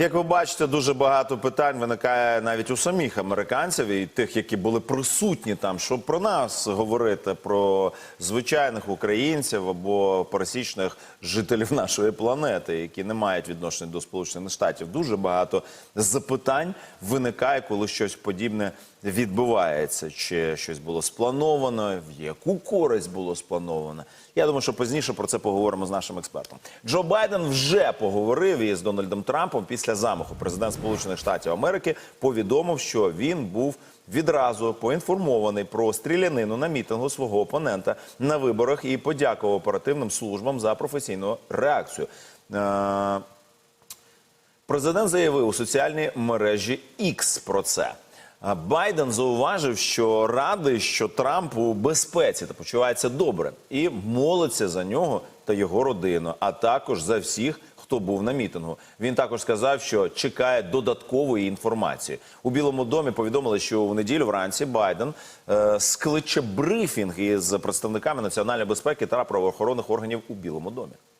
Як ви бачите, дуже багато питань виникає навіть у самих американців і тих, які були присутні там, щоб про нас говорити, про звичайних українців або пересічних жителів нашої планети, які не мають відношення до Сполучених Штатів. Дуже багато запитань виникає, коли щось подібне відбувається. Чи щось було сплановано, в яку користь було сплановано. Я думаю, що пізніше про це поговоримо з нашим експертом. Джо Байден вже поговорив із Дональдом Трампом після замаху. Президент Сполучених Штатів Америки повідомив, що він був відразу поінформований про стрілянину на мітингу свого опонента на виборах і подякував оперативним службам за професійну реакцію. Е, Президент заявив у соціальній мережі X про це. Байден зауважив, що радий, що Трамп у безпеці та почувається добре, і молиться за нього та його родину, а також за всіх, хто був на мітингу. Він також сказав, що чекає додаткової інформації. У Білому домі повідомили, що у неділю вранці Байден е, скличе брифінг із представниками національної безпеки та правоохоронних органів у Білому домі.